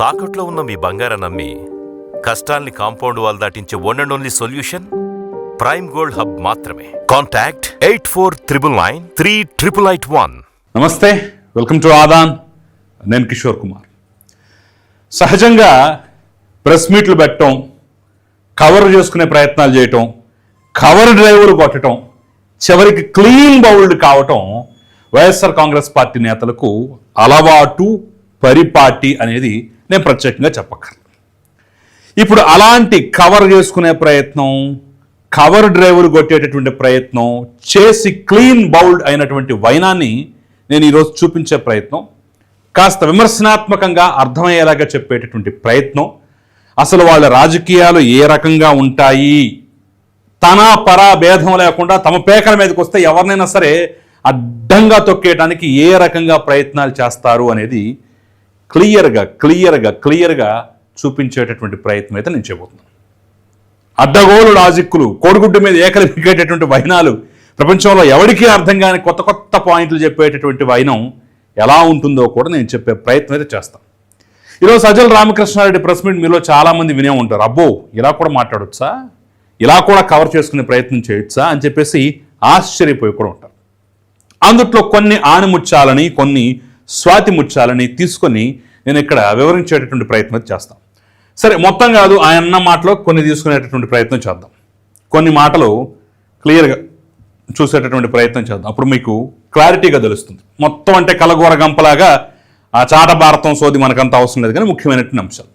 తాకట్లో ఉన్న మీ బంగారం నమ్మి కష్టాల్ని compound wall దాటించే one and only solution prime gold hub మాత్రమే. Contact eight four triple nine three triple eight one నమస్తే వెల్కమ్ టు ఆదాన్ నేను కిషోర్ కుమార్. సహజంగా ప్రెస్ మీట్లు పెట్టడం కవర్ చేసుకునే ప్రయత్నాలు చేయటం కవర్ డ్రైవర్ కొట్టడం చివరికి క్లీన్ బౌల్డ్ కావటం వైఎస్ఆర్ కాంగ్రెస్ పార్టీ నేతలకు అలవాటు పరిపాటి అనేది నేను ప్రత్యేకంగా చెప్పక్కర్లేదు. ఇప్పుడు అలాంటి కవర్ చేసుకునే ప్రయత్నం కవర్ డ్రైవర్ కొట్టేటటువంటి ప్రయత్నం చేసి క్లీన్ బౌల్డ్ అయినటువంటి వైనాన్ని నేను ఈరోజు చూపించే ప్రయత్నం కాస్త విమర్శనాత్మకంగా అర్థమయ్యేలాగా చెప్పేటటువంటి ప్రయత్నం అసలు వాళ్ళ రాజకీయాలు ఏ రకంగా ఉంటాయి తన పరా భేదం లేకుండా తమ పేకల మీదకి వస్తే ఎవరినైనా సరే అడ్డంగా తొక్కేయడానికి ఏ రకంగా ప్రయత్నాలు చేస్తారు అనేది క్లియర్గా క్లియర్గా క్లియర్గా చూపించేటటువంటి ప్రయత్నం అయితే నేను చేయబోతున్నాను. అడ్డగోలు లాజిక్కులు కోడిగుడ్డు మీద ఏకలు పిగేటటువంటి వైనాలు ప్రపంచంలో ఎవరికీ అర్థం కాని కొత్త కొత్త పాయింట్లు చెప్పేటటువంటి వైనం ఎలా ఉంటుందో కూడా నేను చెప్పే ప్రయత్నం అయితే చేస్తాను. ఈరోజు సజ్జల రామకృష్ణారెడ్డి ప్రెస్ మీట్ మీలో చాలామంది వినే ఉంటారు. అబ్బో ఇలా కూడా మాట్లాడొచ్చా? ఇలా కూడా కవర్ చేసుకునే ప్రయత్నం చేయొచ్చా? అని చెప్పేసి ఆశ్చర్యపోయి కూడా ఉంటారు. అందుట్లో కొన్ని ఆణిముత్యాలని కొన్ని స్వాతి ముత్యాలని తీసుకొని నేను ఇక్కడ వివరించేటటువంటి ప్రయత్నం చేస్తాం. సరే మొత్తం కాదు ఆయన అన్న మాటలో కొన్ని తీసుకునేటటువంటి ప్రయత్నం చేద్దాం. కొన్ని మాటలు క్లియర్గా చూసేటటువంటి ప్రయత్నం చేద్దాం. అప్పుడు మీకు క్లారిటీగా తెలుస్తుంది. మొత్తం అంటే కలగూర గంపలాగా ఆ చాట భారతం సోది మనకంత అవసరం లేదు కానీ ముఖ్యమైనటువంటి అంశాలు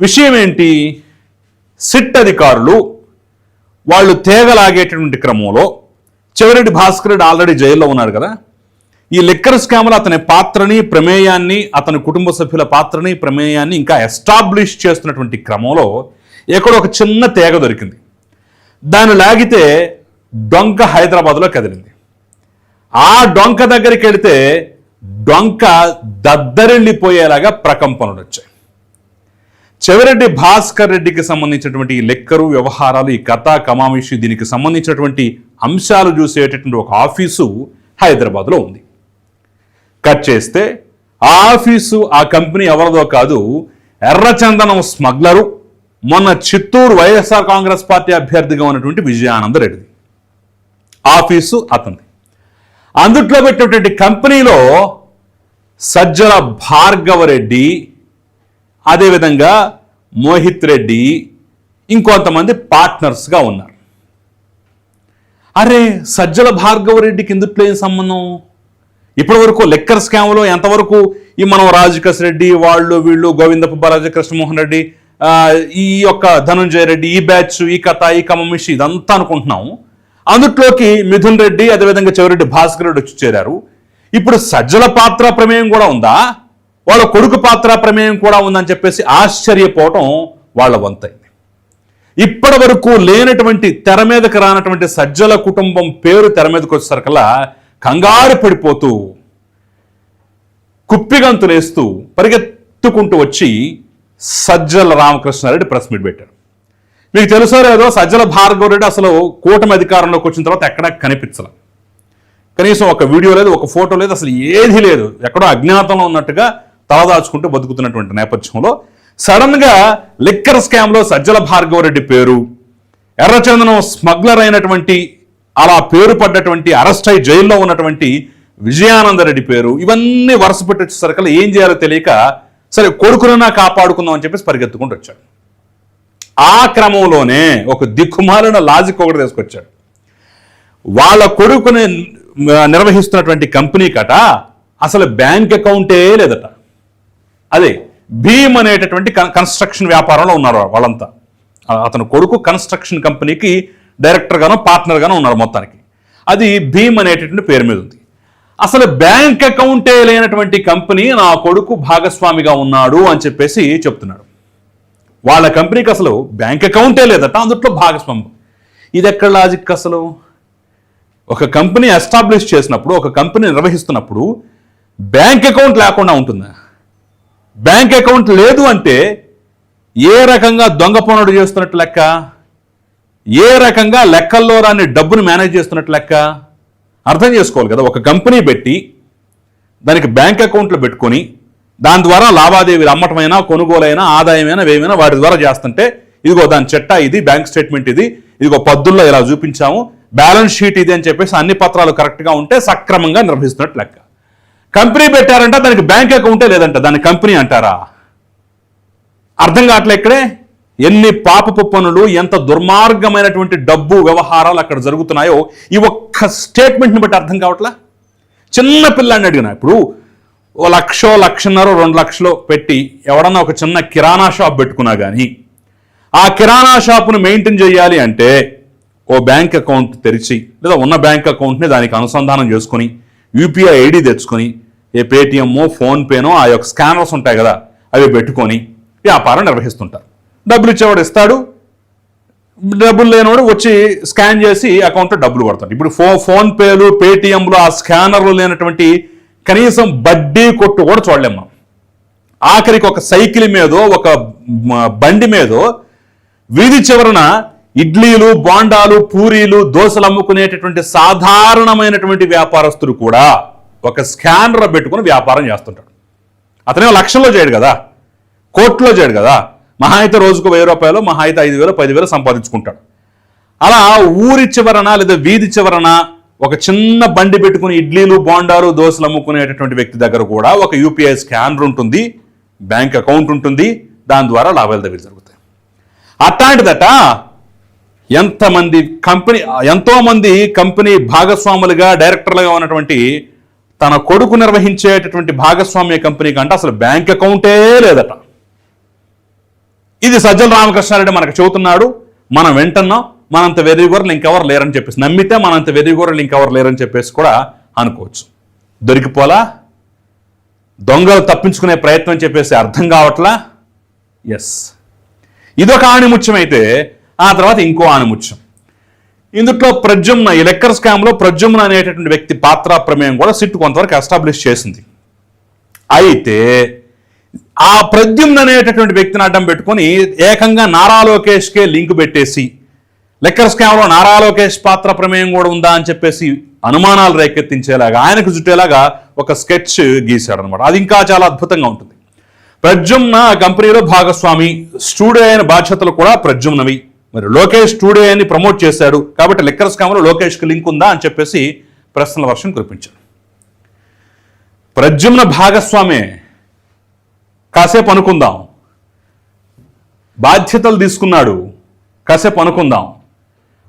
విషయం ఏంటి? సిట్ అధికారులు వాళ్ళు తేగలాగేటటువంటి క్రమంలో చివరెడ్డి భాస్కర్ రెడ్డి ఆల్రెడీ జైల్లో ఉన్నారు కదా? ఈ లిక్కర్ స్కామ్లో అతని పాత్రని ప్రమేయాన్ని అతని కుటుంబ సభ్యుల పాత్రని ప్రమేయాన్ని ఇంకా ఎస్టాబ్లిష్ చేస్తున్నటువంటి క్రమంలో ఎక్కడో ఒక చిన్న తేగ దొరికింది. దాన్ని లాగితే డొంక హైదరాబాద్లో కదిలింది. ఆ డొంక దగ్గరికి వెళితే డొంక దద్దరిల్లిపోయేలాగా ప్రకంపనలు వచ్చాయి. చెవిరెడ్డి భాస్కర్ రెడ్డికి సంబంధించినటువంటి ఈ లెక్కరు వ్యవహారాలు ఈ కథ కమామిషి దీనికి సంబంధించినటువంటి అంశాలు చూసేటటువంటి ఒక ఆఫీసు హైదరాబాద్లో ఉంది. కట్ చేస్తే ఆ ఆఫీసు ఆ కంపెనీ ఎవరిదో కాదు ఎర్రచందనం స్మగ్లరు మొన్న చిత్తూరు వైఎస్ఆర్ కాంగ్రెస్ పార్టీ అభ్యర్థిగా ఉన్నటువంటి విజయానంద రెడ్డి ఆఫీసు అతనిది. అందుట్లో పెట్టినటువంటి కంపెనీలో సజ్జల భార్గవరెడ్డి అదేవిధంగా మోహిత్ రెడ్డి ఇంకొంతమంది పార్ట్నర్స్గా ఉన్నారు. అరే సజ్జల భార్గవరెడ్డికి ఇందుట్లో ఏం సంబంధం? ఇప్పటి వరకు లెక్కర్ స్కామ్లో ఎంతవరకు ఈ మనం రాజకేశ్ రెడ్డి వాళ్ళు వీళ్ళు గోవిందప్ప బాలాజీ కృష్ణమోహన్ రెడ్డి ఈ యొక్క ధనంజయ రెడ్డి ఈ బ్యాచ్ ఈ కథ ఈ కమమిషి ఇదంతా అనుకుంటున్నాము. అందుట్లోకి మిథున్ రెడ్డి అదేవిధంగా చెవిరెడ్డి భాస్కర్ రెడ్డి వచ్చి చేరారు. ఇప్పుడు సజ్జల పాత్ర ప్రమేయం కూడా ఉందా? వాళ్ళ కొడుకు పాత్ర ప్రమేయం కూడా ఉందని చెప్పేసి ఆశ్చర్యపోవటం వాళ్ళ వంతైంది. ఇప్పటి వరకు లేనటువంటి తెర మీదకి రానటువంటి సజ్జల కుటుంబం పేరు తెర మీదకి వచ్చేసరికల్లా కంగారు పడిపోతూ కుప్పిగంతులేస్తూ పరిగెత్తుకుంటూ వచ్చి సజ్జల రామకృష్ణారెడ్డి ప్రెస్ మీట్ పెట్టారు మీకు తెలుసో లేదో సజ్జల భార్గవ రెడ్డి అసలు కూటమి అధికారంలోకి వచ్చిన తర్వాత ఎక్కడా కనిపించలే. కనీసం ఒక వీడియో లేదు ఒక ఫోటో లేదు అసలు ఏది లేదు. ఎక్కడో అజ్ఞాతంలో ఉన్నట్టుగా తలదాచుకుంటూ బతుకుతున్నటువంటి నేపథ్యంలో సడన్గా లిక్కర్ స్కామ్లో సజ్జల భార్గవ రెడ్డి పేరు ఎర్రచందనం స్మగ్లర్ అయినటువంటి అలా పేరు పడ్డటువంటి అరెస్ట్ అయి జైల్లో ఉన్నటువంటి విజయానంద రెడ్డి పేరు ఇవన్నీ వరుస పెట్టి వచ్చేసరికి ఏం చేయాలో తెలియక సరే కొడుకునన్నా కాపాడుకుందాం అని చెప్పేసి పరిగెత్తుకుంటూ వచ్చాడు. ఆ క్రమంలోనే ఒక దిక్కుమాలిన లాజిక్ ఒకటి తీసుకొచ్చాడు. వాళ్ళ కొడుకుని నిర్వహిస్తున్నటువంటి కంపెనీ కట అసలు బ్యాంక్ అకౌంటే లేదట. అదే భీమ్ అనేటటువంటి కన్స్ట్రక్షన్ వ్యాపారంలో ఉన్నారు వాళ్ళంతా. అతను కొడుకు కన్స్ట్రక్షన్ కంపెనీకి డైరెక్టర్ పార్ట్నర్గాను పార్ట్నర్ గానో ఉన్నారు మొత్తానికి. అది భీమ్ అనేటటువంటి పేరు మీద ఉంది. అసలు బ్యాంక్ అకౌంటే లేనటువంటి కంపెనీ నా కొడుకు భాగస్వామిగా ఉన్నాడు అని చెప్పేసి చెప్తున్నాడు. వాళ్ళ కంపెనీకి అసలు బ్యాంక్ అకౌంటే లేదట అందుట్లో భాగస్వామ్యం ఇది ఎక్కడ లాజిక్ అసలు? ఒక కంపెనీ ఎస్టాబ్లిష్ చేసినప్పుడు ఒక కంపెనీ నిర్వహిస్తున్నప్పుడు బ్యాంక్ అకౌంట్ లేకుండా ఉంటుందా? బ్యాంక్ అకౌంట్ లేదు అంటే ఏ రకంగా దొంగ పనుడు చేస్తున్నట్టు లెక్క? ఏ రకంగా లెక్కల్లో రాని డబ్బును మేనేజ్ చేస్తున్నట్టు లెక్క? అర్థం చేసుకోవాలి కదా. ఒక కంపెనీ పెట్టి దానికి బ్యాంక్ అకౌంట్లో పెట్టుకొని దాని ద్వారా లావాదేవీలు అమ్మటమైనా కొనుగోలైనా ఆదాయమైనా ఏమైనా వాటి ద్వారా చేస్తుంటే ఇదిగో దాని చెట్టా ఇది బ్యాంక్ స్టేట్మెంట్ ఇది ఇదిగో పద్దుల్లో ఇలా చూపించాము బ్యాలెన్స్ షీట్ ఇది అని చెప్పేసి అన్ని పత్రాలు కరెక్ట్గా ఉంటే సక్రమంగా నిర్వహిస్తున్నట్టు లెక్క. కంపెనీ పెట్టారంట దానికి బ్యాంక్ అకౌంటే లేదంట దాని కంపెనీ అంటారా? అర్థం కావట్లే ఇక్కడే? ఎన్ని పాపపు పనులు ఎంత దుర్మార్గమైనటువంటి డబ్బు వ్యవహారాలు అక్కడ జరుగుతున్నాయో ఈ ఒక్క స్టేట్మెంట్ని బట్టి అర్థం కావట్లా? చిన్న పిల్లాన్ని అడిగిన. ఇప్పుడు ఓ లక్షో లక్షన్నర రెండు లక్షలు పెట్టి ఎవడన్నా ఒక చిన్న కిరాణా షాప్ పెట్టుకున్నా కానీ ఆ కిరాణా షాపును మెయింటైన్ చేయాలి అంటే ఓ బ్యాంక్ అకౌంట్ తెరిచి లేదా ఉన్న బ్యాంక్ అకౌంట్ని దానికి అనుసంధానం చేసుకొని యూపీఐ ఐడి తెచ్చుకొని ఏ పేటిఎమ్మో ఫోన్పేనో ఆ యొక్క స్కానర్స్ ఉంటాయి కదా అవి పెట్టుకొని వ్యాపారం నిర్వహిస్తుంటారు. డబ్బులు ఇచ్చేవాడు ఇస్తాడు. డబ్బులు లేనివాడు వచ్చి స్కాన్ చేసి అకౌంట్లో డబ్బులు పడతాడు ఇప్పుడు ఫో ఫోన్ పేలు పేటిఎంలు ఆ స్కానర్లు లేనటువంటి కనీసం బడ్డీ కొట్టు కూడా చూడలేము? మనం ఆఖరికి ఒక సైకిల్ మీదో ఒక బండి మీదో వీధి చివరన ఇడ్లీలు బోండాలు పూరీలు దోశలు అమ్ముకునేటటువంటి సాధారణమైనటువంటి వ్యాపారస్తులు కూడా ఒక స్కానర్ పెట్టుకుని వ్యాపారం చేస్తుంటాడు. అతనే లక్షల్లో చేయడు కదా? కోట్లో చేయడు కదా? మహా అయితే రోజుకు వెయ్యి రూపాయలు మహా అయితే ఐదు వేలు పదివేలు సంపాదించుకుంటాడు. అలా ఊరి చివరన లేదా వీధి చివరన ఒక చిన్న బండి పెట్టుకుని ఇడ్లీలు బోండాలు దోశలు అమ్ముకునేటటువంటి వ్యక్తి దగ్గర కూడా ఒక యూపీఐ స్కానర్ ఉంటుంది బ్యాంక్ అకౌంట్ ఉంటుంది దాని ద్వారా లావాదేవీలు జరుగుతాయి. అట్లాంటిదట ఎంతమంది కంపెనీ ఎంతోమంది కంపెనీ భాగస్వాములుగా డైరెక్టర్లుగా ఉన్నటువంటి తన కొడుకు నిర్వహించేటటువంటి భాగస్వామ్య కంపెనీ కంటే అసలు బ్యాంక్ అకౌంటే లేదట. ఇది సజ్జల రామకృష్ణారెడ్డి మనకు చెబుతున్నాడు. మనం వింటున్నాం మనంత వెర్రిగొర్రెలు ఇంకెవరు లేరని చెప్పేసి. నమ్మితే మనంత వెర్రిగొర్రెలు ఇంకెవరు లేరని చెప్పేసి కూడా అనుకోవచ్చు. దొరికిపోలా? దొంగలు తప్పించుకునే ప్రయత్నం చెప్పేసి అర్థం కావట్లా? ఎస్ ఇదొక ఆణిముత్యం అయితే ఆ తర్వాత ఇంకో ఆణిముత్యం. ఇందుట్లో ప్రజుమ్న ఈ లెక్కర్ స్కామ్లో ప్రజుమ్న అనేటటువంటి వ్యక్తి పాత్ర ప్రమేయం కూడా సిట్ కొంతవరకు ఎస్టాబ్లిష్ చేసింది. అయితే ఆ ప్రద్యుమ్న్ అనేటటువంటి వ్యక్తిని అడ్డం పెట్టుకొని ఏకంగా నారా లోకేష్కే లింక్ పెట్టేసి లెక్కర్ స్కామ్లో నారా లోకేష్ పాత్ర ప్రమేయం కూడా ఉందా అని చెప్పేసి అనుమానాలు రేకెత్తించేలాగా ఆయనకు జుట్టేలాగా ఒక స్కెచ్ గీశాడు అనమాట అది ఇంకా చాలా అద్భుతంగా ఉంటుంది. ప్రద్యుమ్న కంపెనీలో భాగస్వామి స్టూడియో అయిన బాధ్యతలు కూడా ప్రద్యుమ్నవి. మరి లోకేష్ స్టూడియో అని ప్రమోట్ చేశాడు కాబట్టి లెక్కర్ స్కామ్లో లోకేష్కి లింక్ ఉందా అని చెప్పేసి ప్రశ్నల వర్షం కురిపించాడు. ప్రద్యుమ్న భాగస్వామే కాసేపు అనుకుందాం. బాధ్యతలు తీసుకున్నాడు. కాసేపు అనుకుందాం.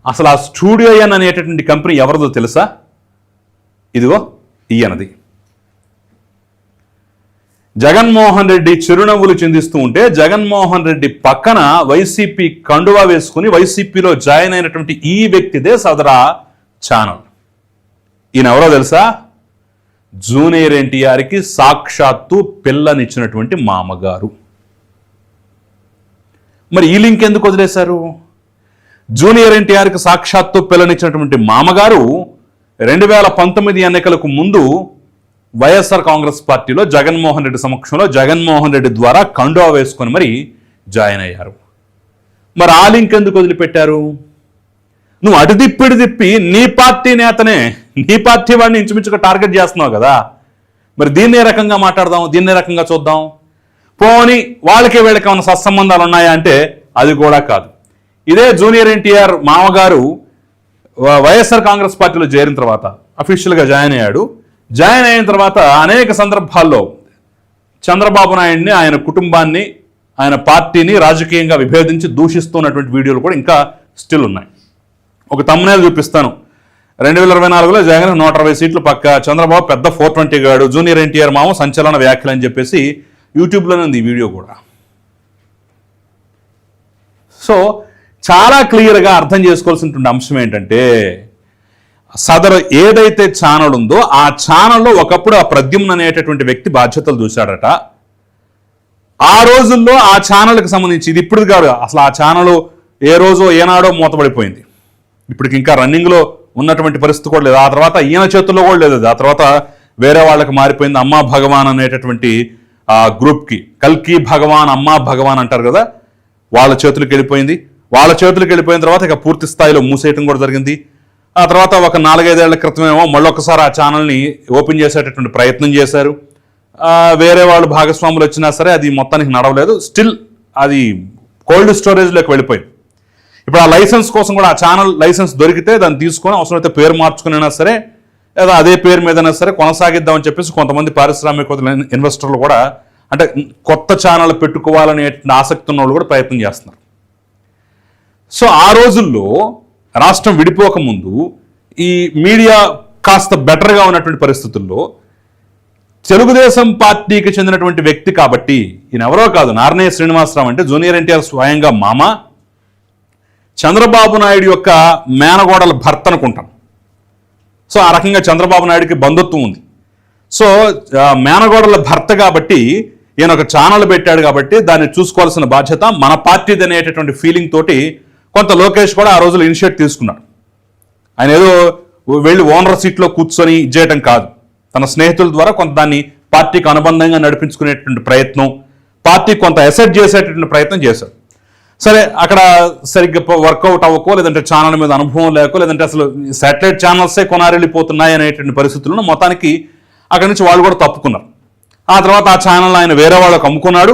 అసలు ఆ స్టూడియో ఎన్ అనేటటువంటి కంపెనీ ఎవరిదో తెలుసా? ఇదిగో ఈయనది జగన్మోహన్ రెడ్డి చిరునవ్వులు చిందిస్తూ ఉంటే జగన్మోహన్ రెడ్డి పక్కన వైసీపీ కండువా వేసుకుని వైసీపీలో జాయిన్ అయినటువంటి ఈ వ్యక్తిదే సదరా ఛానల్. ఈయన ఎవరో తెలుసా? జూనియర్ ఎన్టీఆర్కి సాక్షాత్తు పిల్లనిచ్చినటువంటి మామగారు. మరి ఈ లింక్ ఎందుకు వదిలేశారు? జూనియర్ ఎన్టీఆర్కి సాక్షాత్తు పిల్లనిచ్చినటువంటి మామగారు రెండు వేల పంతొమ్మిది ఎన్నికలకు ముందు వైఎస్ఆర్ కాంగ్రెస్ పార్టీలో జగన్మోహన్ రెడ్డి సమక్షంలో జగన్మోహన్ రెడ్డి ద్వారా కండువా వేసుకొని మరి జాయిన్ అయ్యారు. మరి ఆ లింక్ ఎందుకు వదిలిపెట్టారు? నువ్వు అటు తిప్పి నీ పార్టీ నేతనే నీ పార్టీ వాడిని ఇంచుమించుగా టార్గెట్ చేస్తున్నావు కదా. మరి దీన్ని రకంగా మాట్లాడదాం? దీన్ని రకంగా చూద్దాం? పోని వాళ్ళకి వీళ్ళకి ఏమైనా సత్సంబంధాలు ఉన్నాయా అంటే అది కూడా కాదు. ఇదే జూనియర్ ఎన్టీఆర్ మామగారు వ- వైఎస్ఆర్ కాంగ్రెస్ పార్టీలో చేరిన తర్వాత అఫీషియల్గా జాయిన్ అయ్యాడు. జాయిన్ అయిన తర్వాత అనేక సందర్భాల్లో చంద్రబాబు నాయుడిని ఆయన కుటుంబాన్ని ఆయన పార్టీని రాజకీయంగా విభేదించి దూషిస్తున్నటువంటి వీడియోలు కూడా ఇంకా స్టిల్ ఉన్నాయి. ఒక తమ్మునేలు చూపిస్తాను. రెండు వేల ఇరవై నాలుగులో జగన్ నూట అరవై సీట్లు పక్క. చంద్రబాబు పెద్ద ఫోర్ ట్వంటీ గాడు. జూనియర్ ఎన్టీఆర్ మామ సంచలన వ్యాఖ్యలు అని చెప్పేసి యూట్యూబ్లోనే ఉంది ఈ వీడియో కూడా. సో చాలా క్లియర్గా అర్థం చేసుకోవాల్సినటువంటి అంశం ఏంటంటే సదరు ఏదైతే ఛానల్ ఉందో ఆ ఛానల్లో ఒకప్పుడు ఆ ప్రద్యుమ్న అనేటటువంటి వ్యక్తి బాధ్యతలు చూశాడట. ఆ రోజుల్లో ఆ ఛానల్కి సంబంధించి ఇది ఇప్పుడు కాదు అసలు ఆ ఛానల్ ఏ రోజో ఏనాడో మూతపడిపోయింది. ఇప్పటికి ఇంకా రన్నింగ్లో ఉన్నటువంటి పరిస్థితి కూడా లేదు. ఆ తర్వాత ఈయన చేతుల్లో కూడా లేదు ఆ తర్వాత వేరే వాళ్ళకి మారిపోయింది అమ్మా భగవాన్ అనేటటువంటి ఆ గ్రూప్కి కల్కి భగవాన్ అమ్మా భగవాన్ అంటారు కదా వాళ్ళ చేతులకు వెళ్ళిపోయింది. వాళ్ళ చేతులకు వెళ్ళిపోయిన తర్వాత ఇక పూర్తి స్థాయిలో మూసేయటం కూడా జరిగింది. ఆ తర్వాత ఒక నాలుగైదేళ్ళ క్రితమేమో మళ్ళొకసారి ఆ ఛానల్ని ఓపెన్ చేసేటటువంటి ప్రయత్నం చేశారు. వేరే వాళ్ళు భాగస్వాములు వచ్చినా సరే అది మొత్తానికి నడవలేదు. స్టిల్ అది కోల్డ్ స్టోరేజ్లోకి వెళ్ళిపోయింది. ఇప్పుడు ఆ లైసెన్స్ కోసం కూడా ఆ ఛానల్ లైసెన్స్ దొరికితే దాన్ని తీసుకొని అవసరమైతే పేరు మార్చుకునైనా సరే లేదా అదే పేరు మీదైనా సరే కొనసాగిద్దామని చెప్పేసి కొంతమంది పారిశ్రామిక ఇన్వెస్టర్లు కూడా అంటే కొత్త ఛానల్ పెట్టుకోవాలనే ఆసక్తి ఉన్న వాళ్ళు కూడా ప్రయత్నం చేస్తున్నారు. సో ఆ రోజుల్లో రాష్ట్రం విడిపోకముందు ఈ మీడియా కాస్త బెటర్గా ఉన్నటువంటి పరిస్థితుల్లో తెలుగుదేశం పార్టీకి చెందినటువంటి వ్యక్తి కాబట్టి ఈయన ఎవరో కాదు నారనేయ శ్రీనివాసరావు అంటే జూనియర్ ఎన్టీఆర్ స్వయంగా మామ చంద్రబాబు నాయుడు యొక్క మేనగోడల భర్త అనుకుంటాను. సో ఆ రకంగా చంద్రబాబు నాయుడికి బంధుత్వం ఉంది. సో మేనగోడల భర్త కాబట్టి ఈయన ఒక ఛానల్ పెట్టాడు కాబట్టి దాన్ని చూసుకోవాల్సిన బాధ్యత మన పార్టీది అనేటటువంటి ఫీలింగ్ తోటి కొంత లోకేష్ కూడా ఆ రోజులు ఇనిషియేట్ తీసుకున్నాడు. ఆయన ఏదో వెళ్ళి ఓనర్ సీట్లో కూర్చొని ఇచ్చేయటం కాదు. తన స్నేహితుల ద్వారా కొంత దాన్ని పార్టీకి అనుబంధంగా నడిపించుకునేటువంటి ప్రయత్నం పార్టీ కొంత ఎసెట్ చేసేటటువంటి ప్రయత్నం చేశాడు. సరే అక్కడ సరిగ్గా వర్కౌట్ అవ్వకో లేదంటే ఛానల్ మీద అనుభవం లేకో లేదంటే అసలు శాటిలైట్ ఛానల్సే కొనారెళ్ళిపోతున్నాయి అనేటువంటి పరిస్థితులను మొత్తానికి అక్కడి నుంచి వాళ్ళు కూడా తప్పుకున్నారు. ఆ తర్వాత ఆ ఛానల్ ఆయన వేరే వాళ్ళకు అమ్ముకున్నాడు.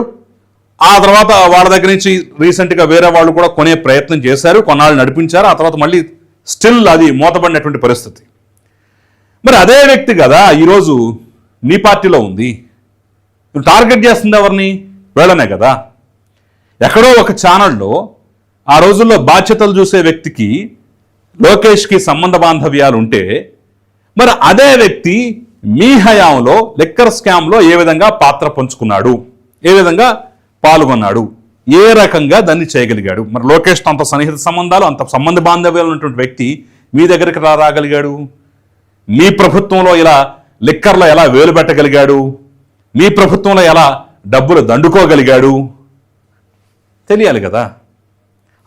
ఆ తర్వాత వాళ్ళ దగ్గర నుంచి రీసెంట్గా వేరే వాళ్ళు కూడా కొనే ప్రయత్నం చేశారు కొన్నాళ్ళు నడిపించారు. ఆ తర్వాత మళ్ళీ స్టిల్ అది మూతబడినటువంటి పరిస్థితి. మరి అదే వ్యక్తి కదా ఈరోజు నీ పార్టీలో ఉంది. నువ్వు టార్గెట్ చేస్తుంది ఎవరిని? వీళ్ళనే కదా. ఎక్కడో ఒక ఛానల్లో ఆ రోజుల్లో బాధ్యతలు చూసే వ్యక్తికి లోకేష్కి సంబంధ బాంధవ్యాలు ఉంటే మరి అదే వ్యక్తి మీ హయాంలో లిక్కర్ స్కామ్లో ఏ విధంగా పాత్ర పంచుకున్నాడు? ఏ విధంగా పాల్గొన్నాడు? ఏ రకంగా దాన్ని చేయగలిగాడు? మరి లోకేష్ అంత సన్నిహిత సంబంధాలు అంత సంబంధ బాంధవ్యాలు ఉన్నటువంటి వ్యక్తి మీ దగ్గరికి రా రాగలిగాడు? మీ ప్రభుత్వంలో ఇలా లిక్కర్లో ఎలా వేలు పెట్టగలిగాడు? మీ ప్రభుత్వంలో ఎలా డబ్బులు దండుకోగలిగాడు? తెలియాలి కదా.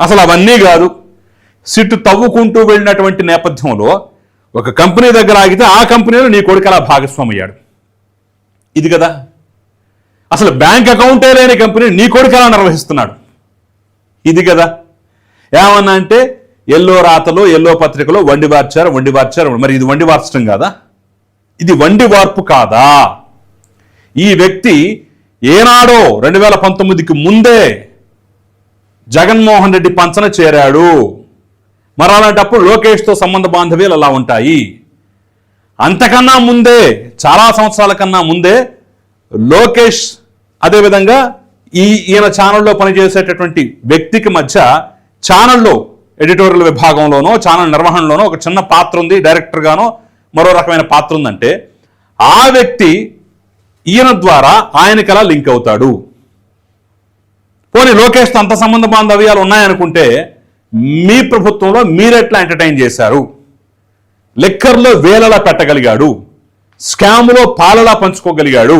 అసలు అవన్నీ కాదు. సిట్టు తవ్వుకుంటూ వెళ్ళినటువంటి నేపథ్యంలో ఒక కంపెనీ దగ్గర ఆగితే ఆ కంపెనీలో నీ కొడుకు అలా భాగస్వామి అయ్యాడు ఇది కదా. అసలు బ్యాంక్ అకౌంటే లేని కంపెనీ నీ కొడుకు ఎలా నిర్వహిస్తున్నాడు. ఇది కదా. ఏమన్నా అంటే ఎల్లో రాతలో ఎల్లో పత్రికలో వండి వార్చారు వండి వార్చారు. మరి ఇది వండి వార్చడం కాదా? ఇది వండి వార్పు కాదా? ఈ వ్యక్తి ఏనాడో రెండు వేల పంతొమ్మిదికి ముందే జగన్మోహన్ రెడ్డి పంచన చేరాడు. మరి అలాంటప్పుడు లోకేష్తో సంబంధ బాంధవ్యాలు అలా ఉంటాయి? అంతకన్నా ముందే చాలా సంవత్సరాల కన్నా ముందే లోకేష్ అదేవిధంగా ఈ ఈయన ఛానల్లో పనిచేసేటటువంటి వ్యక్తికి మధ్య ఛానల్లో ఎడిటోరియల్ విభాగంలోనో ఛానల్ నిర్వహణలోనో ఒక చిన్న పాత్ర ఉంది డైరెక్టర్గానో మరో రకమైన పాత్ర ఉందంటే ఆ వ్యక్తి ఈయన ద్వారా ఆయనకి ఎలా లింక్ అవుతాడు? పోనీ లోకేష్తో అంత సంబంధ బాంధవ్యాలు ఉన్నాయనుకుంటే మీ ప్రభుత్వంలో మీరెట్లా ఎంటర్టైన్ చేశారు? లెక్కర్లో వేలలా పెట్టగలిగాడు. స్కామ్లో పాలలా పంచుకోగలిగాడు.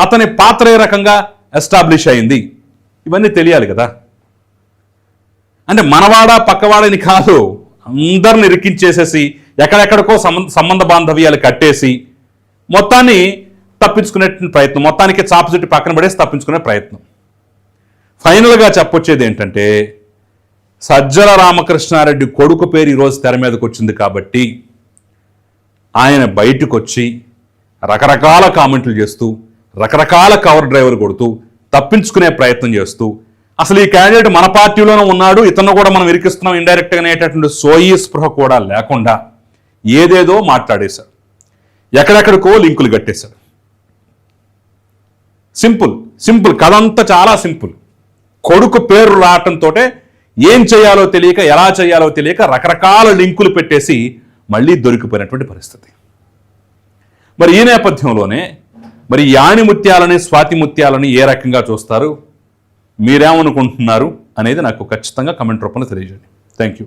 అతని పాత్ర ఏ రకంగా ఎస్టాబ్లిష్ అయింది? ఇవన్నీ తెలియాలి కదా. అంటే మనవాడ పక్కవాడని కాదు అందరిని ఇరికించేసేసి ఎక్కడెక్కడికో సంబంధ సంబంధ బాంధవ్యాలు కట్టేసి మొత్తాన్ని తప్పించుకునే ప్రయత్నం మొత్తానికి చాపు చుట్టి పక్కన పడేసి తప్పించుకునే ప్రయత్నం. ఫైనల్గా చెప్పొచ్చేది ఏంటంటే సజ్జల రామకృష్ణారెడ్డి కొడుకు పేరు ఈరోజు తెర మీదకి వచ్చింది కాబట్టి ఆయన బయటకు వచ్చి రకరకాల కామెంట్లు చేస్తూ రకరకాల కవర్ డ్రైవర్ కొడుతూ తప్పించుకునే ప్రయత్నం చేస్తూ అసలు ఈ క్యాండిడేట్ మన పార్టీలోనే ఉన్నాడు ఇతను కూడా మనం ఇరికిస్తున్నాం ఇండైరెక్ట్గా అనేటటువంటి సోయి స్పృహ కూడా లేకుండా ఏదేదో మాట్లాడేశాడు. ఎక్కడెక్కడికో లింకులు కట్టేశాడు. సింపుల్ సింపుల్ కథంతా చాలా సింపుల్ కొడుకు పేరు రావటంతో ఏం చేయాలో తెలియక ఎలా చేయాలో తెలియక రకరకాల లింకులు పెట్టేసి మళ్ళీ దొరికిపోయినటువంటి పరిస్థితి. మరి ఈ నేపథ్యంలోనే మరి యాని ముత్యాలని స్వాతి ముత్యాలని ఏ రకంగా చూస్తారు? మీరేమనుకుంటున్నారు అనేది నాకు ఖచ్చితంగా కమెంట్ రూపంలో తెలియజేయండి. Thank you